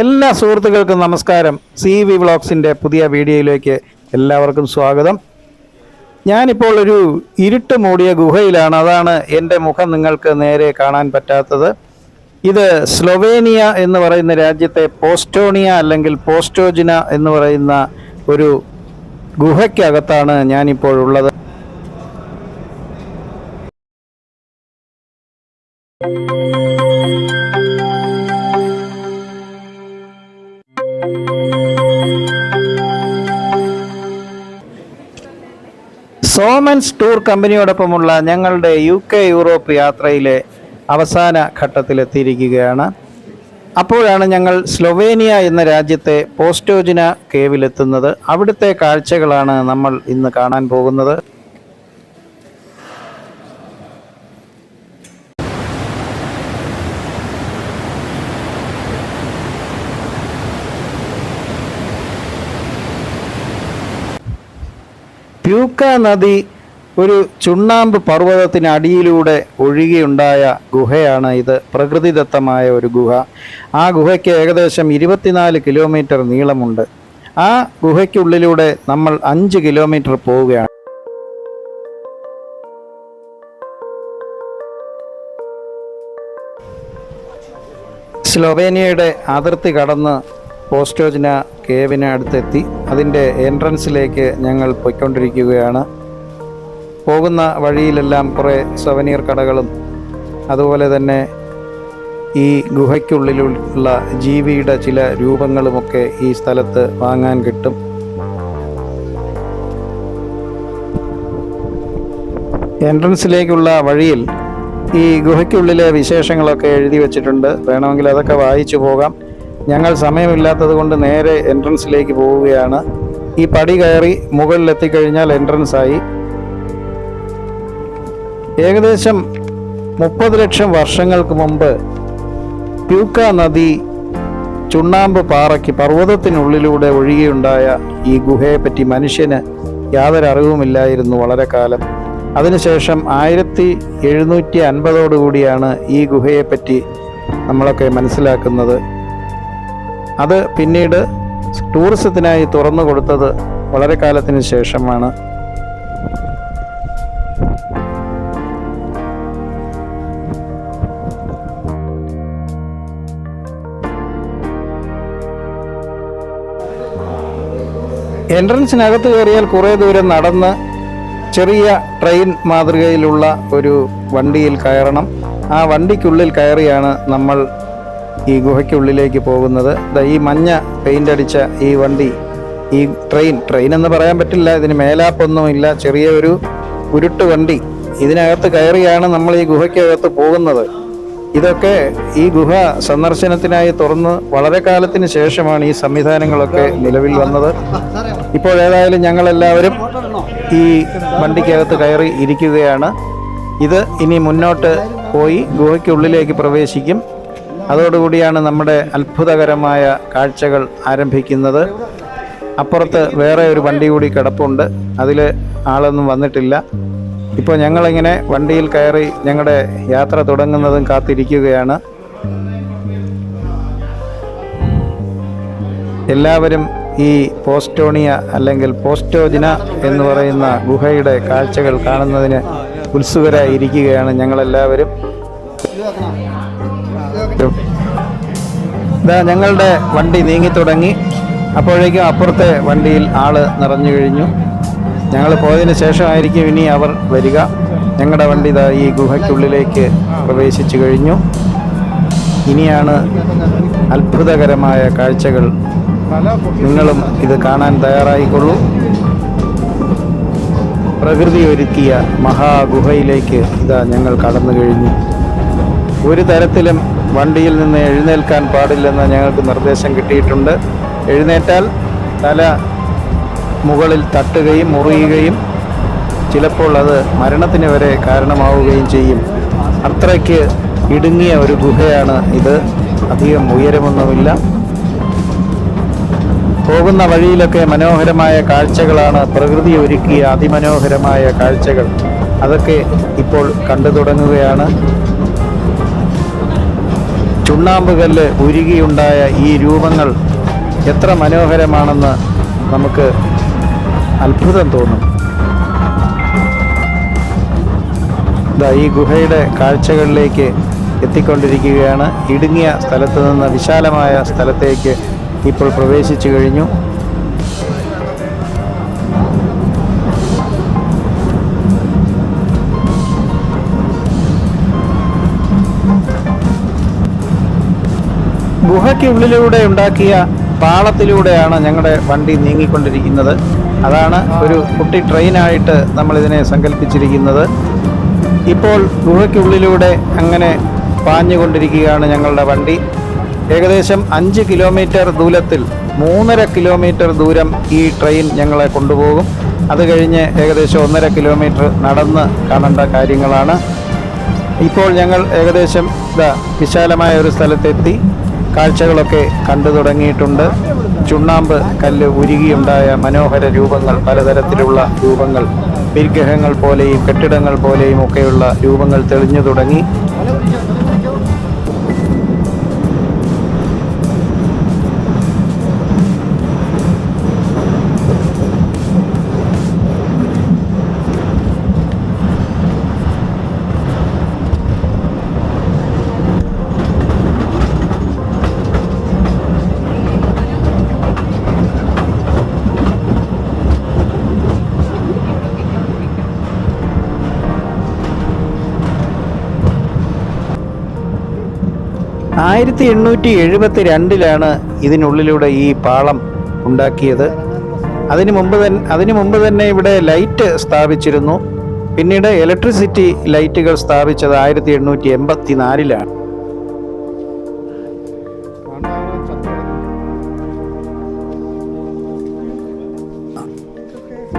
എല്ലാ സുഹൃത്തുക്കൾക്കും നമസ്കാരം. സി വി വ്ളോഗ്സിന്റെ പുതിയ വീഡിയോയിലേക്ക് എല്ലാവർക്കും സ്വാഗതം. ഞാനിപ്പോൾ ഒരു ഇരുട്ട് മൂടിയ ഗുഹയിലാണ്. അതാണ് എന്റെ മുഖം നിങ്ങൾക്ക് നേരെ കാണാൻ പറ്റാത്തത്. ഇത് സ്ലൊവേനിയ എന്ന് പറയുന്ന രാജ്യത്തെ പോസ്റ്റോണിയ അല്ലെങ്കിൽ പോസ്റ്റോജിന എന്ന് പറയുന്ന ഒരു ഗുഹയ്ക്കകത്താണ് ഞാനിപ്പോൾ ഉള്ളത്. സോമൻസ് ടൂർ കമ്പനിയോടൊപ്പമുള്ള ഞങ്ങളുടെ യു കെ യൂറോപ്പ് യാത്രയിലെ അവസാന ഘട്ടത്തിലെത്തിയിരിക്കുകയാണ്. അപ്പോഴാണ് ഞങ്ങൾ സ്ലൊവേനിയ എന്ന രാജ്യത്തെ പോസ്റ്റോജിന കേവിലെത്തുന്നത്. അവിടുത്തെ കാഴ്ചകളാണ് നമ്മൾ ഇന്ന് കാണാൻ പോകുന്നത്. പ്യൂക്ക നദി ഒരു ചുണ്ണാമ്പ് പർവതത്തിനടിയിലൂടെ ഒഴുകിയുണ്ടായ ഗുഹയാണ് ഇത്. പ്രകൃതിദത്തമായ ഒരു ഗുഹ. ആ ഗുഹയ്ക്ക് ഏകദേശം ഇരുപത്തിനാല് കിലോമീറ്റർ നീളമുണ്ട്. ആ ഗുഹയ്ക്കുള്ളിലൂടെ നമ്മൾ അഞ്ച് കിലോമീറ്റർ പോവുകയാണ്. സ്ലൊവേനിയയുടെ അതിർത്തി കടന്ന് പോസ്റ്റോജിന കേവിന് അടുത്തെത്തി. അതിന്റെ എൻട്രൻസിലേക്ക് ഞങ്ങൾ പോയിക്കൊണ്ടിരിക്കുകയാണ്. പോകുന്ന വഴിയിലെല്ലാം കുറേ സവനീർ കടകളും അതുപോലെ തന്നെ ഈ ഗുഹയ്ക്കുള്ളിലുള്ള ജീവിയുടെ ചില രൂപങ്ങളുമൊക്കെ ഈ സ്ഥലത്ത് വാങ്ങാൻ കിട്ടും. എൻട്രൻസിലേക്കുള്ള വഴിയിൽ ഈ ഗുഹയ്ക്കുള്ളിലെ വിശേഷങ്ങളൊക്കെ എഴുതി വെച്ചിട്ടുണ്ട്. വേണമെങ്കിൽ അതൊക്കെ വായിച്ചു പോകാം. ഞങ്ങൾ സമയമില്ലാത്തത് കൊണ്ട് നേരെ എൻട്രൻസിലേക്ക് പോവുകയാണ്. ഈ പടി കയറി മുകളിലെത്തിക്കഴിഞ്ഞാൽ എൻട്രൻസ് ആയി ഏകദേശം മുപ്പത് ലക്ഷം വർഷങ്ങൾക്ക് മുമ്പ് പ്യൂക്ക നദി ചുണ്ണാമ്പ് പാറയ്ക്ക് പർവതത്തിനുള്ളിലൂടെ ഒഴുകിയുണ്ടായ ഈ ഗുഹയെപ്പറ്റി മനുഷ്യന് യാതൊരു അറിവുമില്ലായിരുന്നു വളരെ കാലം. അതിനുശേഷം ആയിരത്തി എഴുന്നൂറ്റി അൻപതോടുകൂടിയാണ് ഈ ഗുഹയെപ്പറ്റി നമ്മളൊക്കെ മനസ്സിലാക്കുന്നത്. അത് പിന്നീട് ടൂറിസത്തിനായി തുറന്നു കൊടുത്തത് വളരെ കാലത്തിന് ശേഷമാണ്. എൻട്രൻസിനകത്ത് കയറിയാൽ കുറേ ദൂരം നടന്ന് ചെറിയ ട്രെയിൻ മാതൃകയിലുള്ള ഒരു വണ്ടിയിൽ കയറണം. ആ വണ്ടിക്കുള്ളിൽ കയറിയാണ് നമ്മൾ ഈ ഗുഹയ്ക്കുള്ളിലേക്ക് പോകുന്നത്. ഈ മഞ്ഞ പെയിന്റ് അടിച്ച ഈ വണ്ടി ഈ ട്രെയിൻ ട്രെയിൻ എന്ന് പറയാൻ പറ്റില്ല. ഇതിന് മേലാപ്പൊന്നുമില്ല ചെറിയ ഒരു ഉരുട്ട് വണ്ടി. ഇതിനകത്ത് കയറിയാണ് നമ്മൾ ഈ ഗുഹയ്ക്കകത്ത് പോകുന്നത്. ഇതൊക്കെ ഈ ഗുഹ സന്ദർശനത്തിനായി തുറന്ന് വളരെ കാലത്തിന് ശേഷമാണ് ഈ സംവിധാനങ്ങളൊക്കെ നിലവിൽ വന്നത്. ഇപ്പോൾ ഏതായാലും ഞങ്ങളെല്ലാവരും ഈ വണ്ടിക്കകത്ത് കയറി ഇരിക്കുകയാണ്. ഇത് ഇനി മുന്നോട്ട് പോയി ഗുഹയ്ക്കുള്ളിലേക്ക് പ്രവേശിക്കും. അതോടുകൂടിയാണ് നമ്മുടെ അത്ഭുതകരമായ കാഴ്ചകൾ ആരംഭിക്കുന്നത്. അപ്പുറത്ത് വേറെ ഒരു വണ്ടി കൂടി കിടപ്പുണ്ട്. അതിൽ ആളൊന്നും വന്നിട്ടില്ല. ഇപ്പോൾ ഞങ്ങളിങ്ങനെ വണ്ടിയിൽ കയറി ഞങ്ങളുടെ യാത്ര തുടങ്ങുന്നതും കാത്തിരിക്കുകയാണ്. എല്ലാവരും ഈ പോസ്റ്റോണിയ അല്ലെങ്കിൽ പോസ്റ്റോജിന എന്ന് പറയുന്ന ഗുഹയുടെ കാഴ്ചകൾ കാണുന്നതിന് ഉത്സുകരായി ഇരിക്കുകയാണ് ഞങ്ങളെല്ലാവരും ഇതാ ഞങ്ങളുടെ വണ്ടി നീങ്ങി തുടങ്ങി. അപ്പോഴേക്കും അപ്പുറത്തെ വണ്ടിയിൽ ആൾ നിറഞ്ഞു കഴിഞ്ഞു. ഞങ്ങൾ പോയതിന് ശേഷമായിരിക്കും ഇനി അവർ വരിക. ഞങ്ങളുടെ വണ്ടി ഇതാ ഈ ഗുഹയ്ക്കുള്ളിലേക്ക് പ്രവേശിച്ചു കഴിഞ്ഞു. ഇനിയാണ് അത്ഭുതകരമായ കാഴ്ചകൾ. നിങ്ങളും ഇത് കാണാൻ തയ്യാറായിക്കൊള്ളൂ. പ്രകൃതി ഒരുക്കിയ മഹാഗുഹയിലേക്ക് ഇതാ ഞങ്ങൾ കടന്നു കഴിഞ്ഞു. ഒരു തരത്തിലും വണ്ടിയിൽ നിന്ന് എഴുന്നേൽക്കാൻ പാടില്ലെന്ന് ഞങ്ങൾക്ക് നിർദ്ദേശം കിട്ടിയിട്ടുണ്ട്. എഴുന്നേറ്റാൽ തല മുകളിൽ തട്ടുകയും മുറിയുകയും ചിലപ്പോൾ അത് മരണത്തിന് വരെ കാരണമാവുകയും ചെയ്യും. അത്രയ്ക്ക് ഇടുങ്ങിയ ഒരു ഗുഹയാണ് ഇത്. അധികം ഉയരമൊന്നുമില്ല. പോകുന്ന വഴിയിലൊക്കെ മനോഹരമായ കാഴ്ചകളാണ് പ്രകൃതി ഒരുക്കിയ അതിമനോഹരമായ കാഴ്ചകൾ. അതൊക്കെ ഇപ്പോൾ കണ്ടു തുടങ്ങുകയാണ്. ചുണ്ണാമ്പ് കല്ല് ഉരുകിയുണ്ടായ ഈ രൂപങ്ങൾ എത്ര മനോഹരമാണെന്ന് നമുക്ക് അത്ഭുതം തോന്നും. ഇതാ ഈ ഗുഹയുടെ കാഴ്ചകളിലേക്ക് എത്തിക്കൊണ്ടിരിക്കുകയാണ്. ഇടുങ്ങിയ സ്ഥലത്ത് നിന്ന് വിശാലമായ സ്ഥലത്തേക്ക് ഇപ്പോൾ പ്രവേശിച്ചു കഴിഞ്ഞു. ഗുഹയ്ക്കുള്ളിലൂടെ ഉണ്ടാക്കിയ പാളത്തിലൂടെയാണ് ഞങ്ങളുടെ വണ്ടി നീങ്ങിക്കൊണ്ടിരിക്കുന്നത്. അതാണ് ഒരു കുട്ടി ട്രെയിനായിട്ട് നമ്മളിതിനെ സങ്കല്പിച്ചിരിക്കുന്നത്. ഇപ്പോൾ ഗുഹയ്ക്കുള്ളിലൂടെ അങ്ങനെ പാഞ്ഞുകൊണ്ടിരിക്കുകയാണ് ഞങ്ങളുടെ വണ്ടി. ഏകദേശം അഞ്ച് കിലോമീറ്റർ ദൂരത്തിൽ മൂന്നര കിലോമീറ്റർ ദൂരം ഈ ട്രെയിൻ ഞങ്ങളെ കൊണ്ടുപോകും. അത് കഴിഞ്ഞ് ഏകദേശം ഒന്നര കിലോമീറ്റർ നടന്ന് കാണേണ്ട കാര്യങ്ങളാണ്. ഇപ്പോൾ ഞങ്ങൾ ഏകദേശം വിശാലമായ ഒരു സ്ഥലത്തെത്തി. കാഴ്ചകളൊക്കെ കണ്ടു തുടങ്ങിയിട്ടുണ്ട്. ചുണ്ണാമ്പ് കല്ല് ഉരുകിയുണ്ടായ മനോഹര രൂപങ്ങൾ പലതരത്തിലുള്ള രൂപങ്ങൾ വിഗ്രഹങ്ങൾ പോലെയും കെട്ടിടങ്ങൾ പോലെയും ഒക്കെയുള്ള രൂപങ്ങൾ തെളിഞ്ഞു തുടങ്ങി. ആയിരത്തി എണ്ണൂറ്റി എഴുപത്തി രണ്ടിലാണ് ഇതിനുള്ളിലൂടെ ഈ പാളം ഉണ്ടാക്കിയത്. അതിനു മുമ്പ് തന്നെ അതിനു മുമ്പ് തന്നെ ഇവിടെ ലൈറ്റ് സ്ഥാപിച്ചിരുന്നു. പിന്നീട് ഇലക്ട്രിസിറ്റി ലൈറ്റുകൾ സ്ഥാപിച്ചത് ആയിരത്തി എണ്ണൂറ്റി എൺപത്തി നാലിലാണ്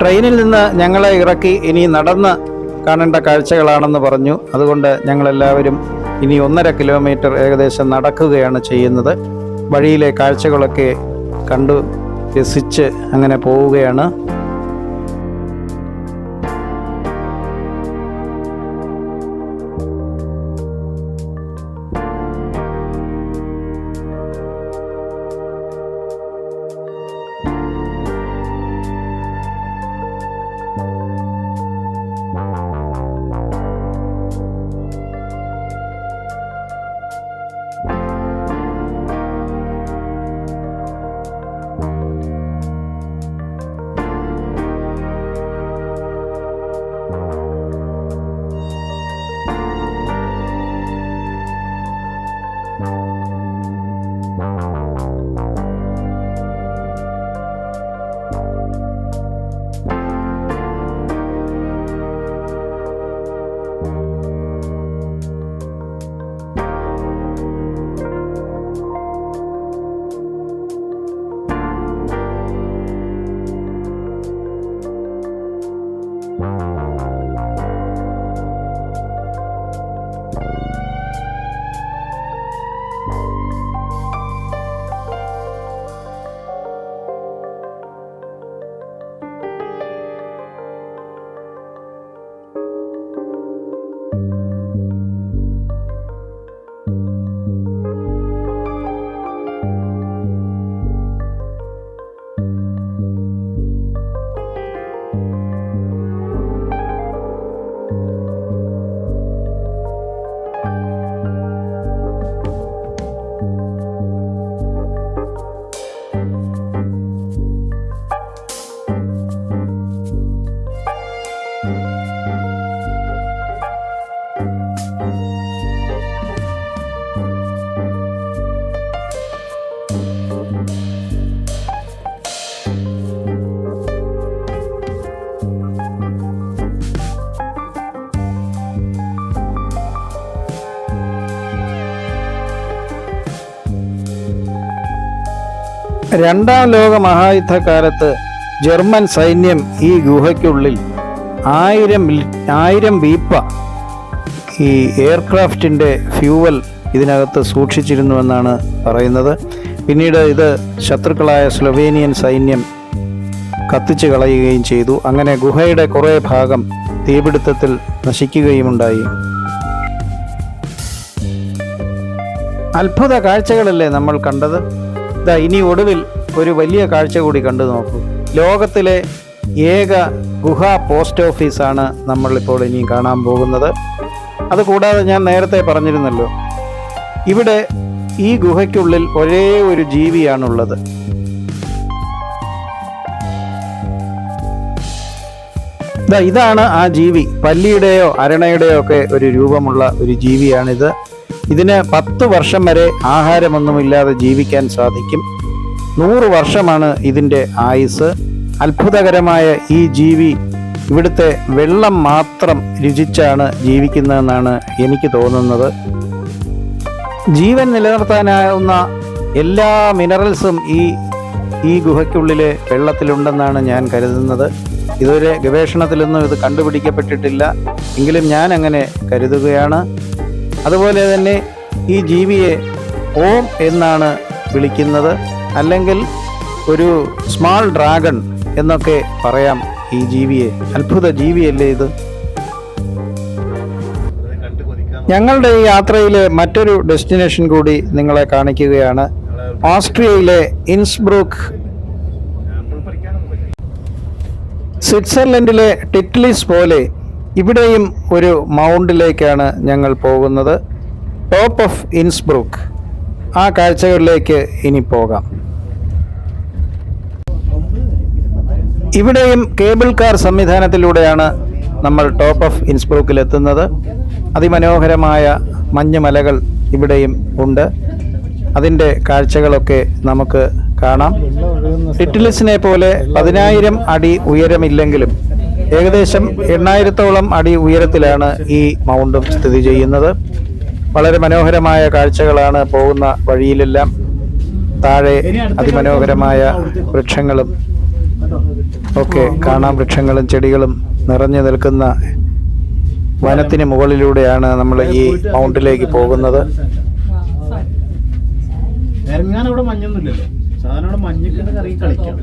ട്രെയിനിൽ നിന്ന് ഞങ്ങളെ ഇറക്കി. ഇനി നടന്ന് കാണേണ്ട കാഴ്ചകളാണെന്ന് പറഞ്ഞു. അതുകൊണ്ട് ഞങ്ങളെല്ലാവരും ഇനി ഒന്നര കിലോമീറ്റർ ഏകദേശം നടക്കുകയാണ് ചെയ്യുന്നത്. വഴിയിലെ കാഴ്ചകളൊക്കെ കണ്ടു രസിച്ച് അങ്ങനെ പോവുകയാണ്. Bye. രണ്ടാം ലോക മഹായുദ്ധകാലത്ത് ജർമ്മൻ സൈന്യം ഈ ഗുഹയ്ക്കുള്ളിൽ ആയിരം ആയിരം വീപ്പ ഈ എയർക്രാഫ്റ്റിന്റെ ഫ്യൂവൽ ഇതിനകത്ത് സൂക്ഷിച്ചിരുന്നുവെന്നാണ് പറയുന്നത്. പിന്നീട് ഇത് ശത്രുക്കളായ സ്ലൊവേനിയൻ സൈന്യം കത്തിച്ചു കളയുകയും ചെയ്തു. അങ്ങനെ ഗുഹയുടെ കുറേ ഭാഗം തീപിടുത്തത്തിൽ നശിക്കുകയുമുണ്ടായി. അത്ഭുത കാഴ്ചകളല്ലേ നമ്മൾ കണ്ടത്? ഇതാ ഇനി ഒടുവിൽ ഒരു വലിയ കാഴ്ച കൂടി കണ്ടു നോക്കൂ. ലോകത്തിലെ ഏക ഗുഹ പോസ്റ്റ് ഓഫീസാണ് നമ്മളിപ്പോൾ ഇനിയും കാണാൻ പോകുന്നത്. അതുകൂടാതെ ഞാൻ നേരത്തെ പറഞ്ഞിരുന്നല്ലോ ഇവിടെ ഈ ഗുഹയ്ക്കുള്ളിൽ ഒരേ ഒരു ജീവിയാണുള്ളത്. ദാ ഇതാണ് ആ ജീവി പല്ലിയുടെയോ അരണയുടെയോ ഒക്കെ ഒരു രൂപമുള്ള ഒരു ജീവിയാണിത്. ഇതിന് പത്ത് വർഷം വരെ ആഹാരമൊന്നുമില്ലാതെ ജീവിക്കാൻ സാധിക്കും. നൂറ് വർഷമാണ് ഇതിന്റെ ആയുസ് അത്ഭുതകരമായ ഈ ജീവി ഇവിടുത്തെ വെള്ളം മാത്രം രുചിച്ചാണ് ജീവിക്കുന്നതെന്നാണ് എനിക്ക് തോന്നുന്നത്. ജീവൻ നിലനിർത്താനാവുന്ന എല്ലാ മിനറൽസും ഈ ഈ ഗുഹയ്ക്കുള്ളിലെ വെള്ളത്തിലുണ്ടെന്നാണ് ഞാൻ കരുതുന്നത്. ഇതുവരെ ഗവേഷണത്തിലൊന്നും ഇത് കണ്ടുപിടിക്കപ്പെട്ടിട്ടില്ല. എങ്കിലും ഞാൻ അങ്ങനെ കരുതുകയാണ്. അതുപോലെ തന്നെ ഈ ജീവിയെ ഓം എന്നാണ് വിളിക്കുന്നത്. അല്ലെങ്കിൽ ഒരു സ്മാൾ ഡ്രാഗൺ എന്നൊക്കെ പറയാം ഈ ജീവിയെ. അത്ഭുത ജീവിയല്ലേ ഇത്? ഞങ്ങളുടെ ഈ യാത്രയിലെ മറ്റൊരു ഡെസ്റ്റിനേഷൻ കൂടി നിങ്ങളെ കാണിക്കുകയാണ്. ഓസ്ട്രിയയിലെ ഇൻസ്ബ്രൂക്ക്. സ്വിറ്റ്സർലൻഡിലെ ടിറ്റ്ലിസ് പോലെ ഇവിടെയും ഒരു മൗണ്ടിലേക്കാണ് ഞങ്ങൾ പോകുന്നത്. ടോപ്പ് ഓഫ് ഇൻസ്ബ്രൂക്ക് ആ കാഴ്ചകളിലേക്ക് ഇനി പോകാം. ഇവിടെയും കേബിൾ കാർ സംവിധാനത്തിലൂടെയാണ് നമ്മൾ ടോപ്പ് ഓഫ് ഇൻസ്ബ്രൂക്കിൽ എത്തുന്നത്. അതിമനോഹരമായ മഞ്ഞുമലകൾ ഇവിടെയും ഉണ്ട്. അതിന്റെ കാഴ്ചകളൊക്കെ നമുക്ക് കാണാം. ടിറ്റിലിസിനെ പോലെ പതിനായിരം അടി ഉയരമില്ലെങ്കിലും ഏകദേശം എണ്ണായിരത്തോളം അടി ഉയരത്തിലാണ് ഈ മൗണ്ടും സ്ഥിതി ചെയ്യുന്നത്. വളരെ മനോഹരമായ കാഴ്ചകളാണ് പോകുന്ന വഴിയിലെല്ലാം താഴെ അതിമനോഹരമായ വൃക്ഷങ്ങളും ഒക്കെ കാണാം. വൃക്ഷങ്ങളും ചെടികളും നിറഞ്ഞു നിൽക്കുന്ന വനത്തിന് മുകളിലൂടെയാണ് നമ്മൾ ഈ മൗണ്ടിലേക്ക് പോകുന്നത്. ഇറങ്ങാൻ അവിടെ മഞ്ഞൊന്നുമില്ലല്ലോ. സാധാരണ അവിടെ മഞ്ഞൊക്കെ കളിക്കാം.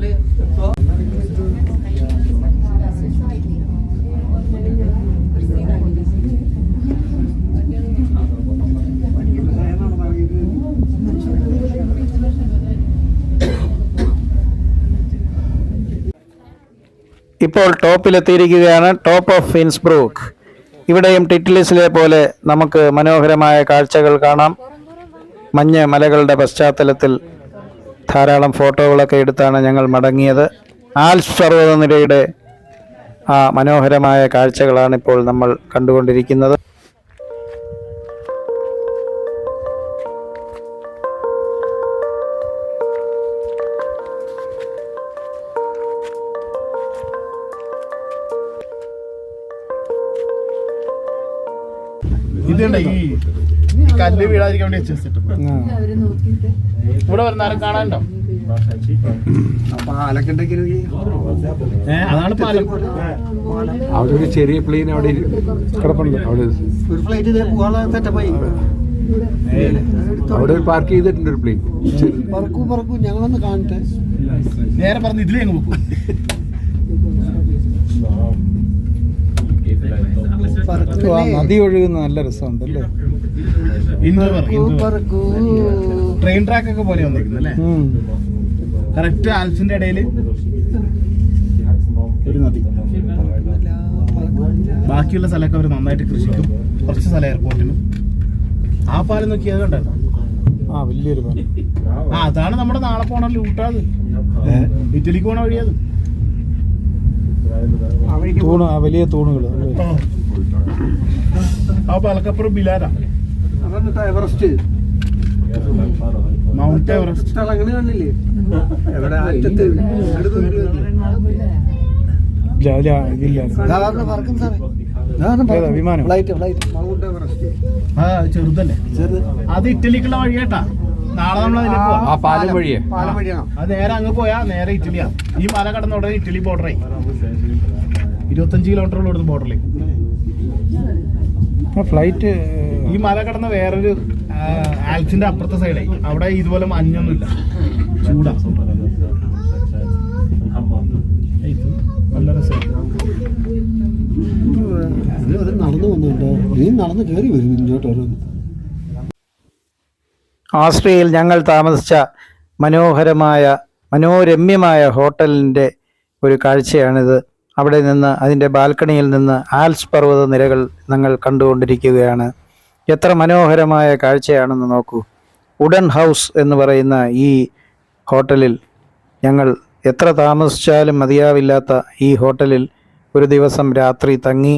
ഇപ്പോൾ ടോപ്പിലെത്തിയിരിക്കുകയാണ് ടോപ്പ് ഓഫ് ഇൻസ്ബ്രൂക്ക് ഇവിടെയും ടിറ്റ്ലിസിലെ പോലെ നമുക്ക് മനോഹരമായ കാഴ്ചകൾ കാണാം. മഞ്ഞ മലകളുടെ പശ്ചാത്തലത്തിൽ ധാരാളം ഫോട്ടോകളൊക്കെ എടുത്താണ് ഞങ്ങൾ മടങ്ങിയത്. ആൽസ് പർവതനിരയുടെ ആ മനോഹരമായ കാഴ്ചകളാണ് ഇപ്പോൾ നമ്മൾ കണ്ടുകൊണ്ടിരിക്കുന്നത്. ഇതുണ്ട് ഈ കല്ല് വീഴാതിരിക്കാൻ വേണ്ടി വെച്ചിട്ട് ഇവിടെ വരുന്നാലും കാണാനുണ്ടോ? അതാണ് പാലം. അവിടെ ഒരു ചെറിയ പ്ലെയിൻ അവിടെ കിടപ്പുണ്ട്. അവിടെ ഒരു ഫ്ലൈറ്റ് ഇതേ പോകാനുള്ള സെറ്റപ്പായി അവിടെ പാർക്ക് ചെയ്തിട്ടുണ്ട് ഒരു പ്ലെയിൻ പറക്കൂ പറക്കൂ. ഞങ്ങളൊന്ന് കാണട്ടെ. നേരെ പറഞ്ഞു ഇതിലേ അങ്ങ് പോകും പറക്കൂ നദി ഒഴുകുന്ന നല്ല രസമുണ്ട് അല്ലേ? ട്രെയിൻ ട്രാക്ക് ഒക്കെ പോലെ വന്നിരിക്കുന്നു അല്ലേ? കറക്റ്റ് ആൽസിന്റെ ഇടയിൽ ഒരു നദി. ബാക്കിയുള്ള സ്ഥലമൊക്കെ അവർ നന്നായിട്ട് കൃഷിക്കും. കുറച്ച് സ്ഥലം എയർപോർട്ടിനും. ആ പാലം നോക്കിയത് കണ്ടല്ലോ? കണ്ടോ ആ വലിയൊരു ആ അതാണ് നമ്മുടെ നാളെ പോണ ലൂട്ടാത് ഇറ്റലിക്ക് പോണ വഴിയത് തൂണ് ആ വലിയ തൂണുകൾ ആ പാലക്കപ്പുറം ബിലാര എവറസ്റ്റ്. Mount Everest. അങ്ങനെ കാണില്ലേ എവിടെ? അറ്റത്ത് വിമാനം? Flight flight. Mount Everest. ആ ചെറുതല്ലേ? ചെറുത്. അത് ഇറ്റലിക്കുള്ള വഴി കേട്ടാ നാളെ നമ്മൾ ആ പോവാം. പാലം വഴിയേ. അത് നേരെ അങ്ങ് പോയാ നേരെ ഇറ്റലിയാ. ഈ മല കടന്ന ഉടനെ ഇറ്റലി ബോർഡറായി ഇരുപത്തഞ്ച് കിലോമീറ്റർ ഉള്ള ഇവിടുന്ന് ബോർഡറിലേക്ക് ഫ്ലൈറ്റ് ഈ മല കടന്ന വേറൊരു ആൽസിന്റെ അപ്പുറത്തെ സൈഡായി അവിടെ ഇതുപോലെ മഞ്ഞൊന്നുമില്ല. ചൂടാ. ആസ്ട്രിയയിൽ നടന്നു വന്നുണ്ടോ? നീ നടന്ന് കയറി വരും ഇങ്ങോട്ട് ഓരോന്ന് ഓസ്ട്രിയയിൽ ഞങ്ങൾ താമസിച്ച മനോഹരമായ മനോരമ്യമായ ഹോട്ടലിന്റെ ഒരു കാഴ്ചയാണിത്. അവിടെ നിന്ന് അതിന്റെ ബാൽക്കണിയിൽ നിന്ന് ആൽസ് പർവത നിരകൾ നിങ്ങൾ കണ്ടുകൊണ്ടിരിക്കുകയാണ്. എത്ര മനോഹരമായ കാഴ്ചയാണെന്ന് നോക്കൂ. ഉഡൻ ഹൗസ് എന്ന് പറയുന്ന ഈ ഹോട്ടലിൽ ഞങ്ങൾ എത്ര താമസിച്ചാലും മതിയാവില്ലാത്ത ഈ ഹോട്ടലിൽ ഒരു ദിവസം രാത്രി തങ്ങി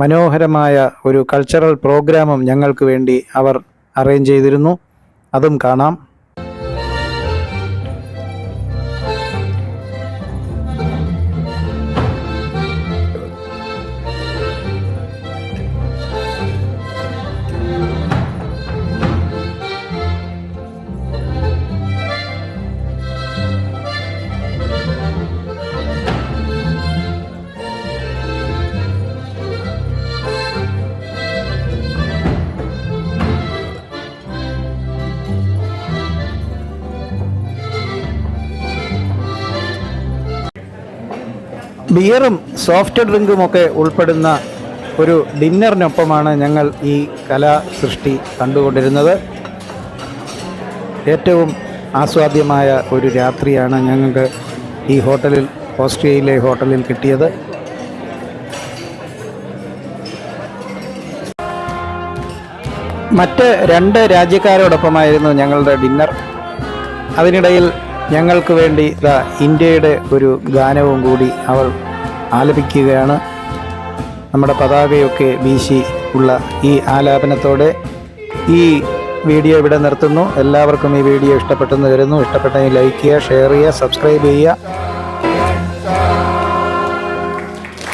മനോഹരമായ ഒരു കൾച്ചറൽ പ്രോഗ്രാമും ഞങ്ങൾക്ക് വേണ്ടി അവർ അറേഞ്ച് ചെയ്തിരുന്നു. അതും കാണാം. ബിയറും സോഫ്റ്റ് ഡ്രിങ്കും ഒക്കെ ഉൾപ്പെടുന്ന ഒരു ഡിന്നറിനൊപ്പമാണ് ഞങ്ങൾ ഈ കലാസൃഷ്ടി കണ്ടുകൊണ്ടിരുന്നത്. ഏറ്റവും ആസ്വാദ്യമായ ഒരു രാത്രിയാണ് ഞങ്ങൾക്ക് ഈ ഹോട്ടലിൽ ഓസ്ട്രിയയിലെ ഹോട്ടലിൽ കിട്ടിയത്. മറ്റ് രണ്ട് രാജ്യക്കാരോടൊപ്പമായിരുന്നു ഞങ്ങളുടെ ഡിന്നർ. അതിനിടയിൽ ഞങ്ങൾക്ക് വേണ്ടി ഇന്ത്യയുടെ ഒരു ഗാനവും കൂടി അവൾ ആലപിക്കുകയാണ്. നമ്മുടെ പതാകയൊക്കെ വീശി ഉള്ള ഈ ആലാപനത്തോടെ ഈ വീഡിയോ ഇവിടെ നിർത്തുന്നു. എല്ലാവർക്കും ഈ വീഡിയോ ഇഷ്ടപ്പെട്ടെന്ന് കരുതുന്നു. ഇഷ്ടപ്പെട്ടെങ്കിൽ ലൈക്ക് ചെയ്യുക ഷെയർ ചെയ്യുക സബ്സ്ക്രൈബ് ചെയ്യുക.